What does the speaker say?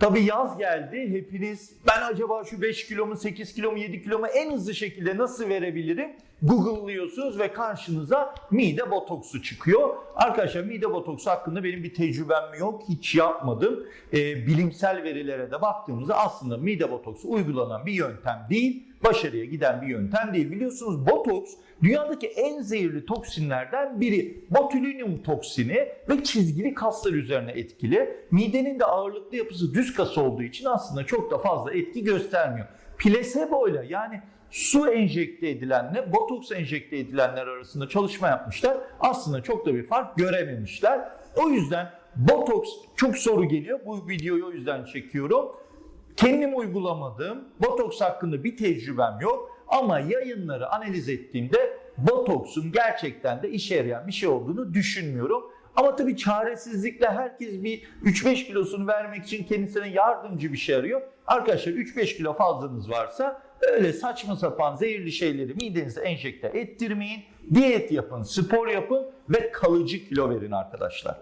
Tabii yaz geldi. Hepiniz ben acaba şu 5 kilo mu 8 kilo mu 7 kilo en hızlı şekilde nasıl verebilirim? Google'lıyorsunuz ve karşınıza mide botoksu çıkıyor. Arkadaşlar mide botoksu hakkında benim bir tecrübem yok. Hiç yapmadım. Ee, bilimsel verilere de baktığımızda aslında mide botoksu uygulanan bir yöntem değil. Başarıya giden bir yöntem değil. Biliyorsunuz botoks dünyadaki en zehirli toksinlerden biri. Botulinum toksini ve çizgili kaslar üzerine etkili. Midenin de ağırlıklı yapısı düz kas olduğu için aslında çok da fazla etki göstermiyor. Plasebo ile yani su enjekte edilenle botoks enjekte edilenler arasında çalışma yapmışlar. Aslında çok da bir fark görememişler. O yüzden botoks çok soru geliyor. Bu videoyu o yüzden çekiyorum. Kendim uygulamadım. Botoks hakkında bir tecrübem yok. Ama yayınları analiz ettiğimde botoksun gerçekten de işe yarayan bir şey olduğunu düşünmüyorum. Ama tabii çaresizlikle herkes bir 3-5 kilosunu vermek için kendisine yardımcı bir şey arıyor. Arkadaşlar 3-5 kilo fazlanız varsa öyle saçma sapan zehirli şeyleri midenize enjekte ettirmeyin. Diyet yapın, spor yapın ve kalıcı kilo verin arkadaşlar.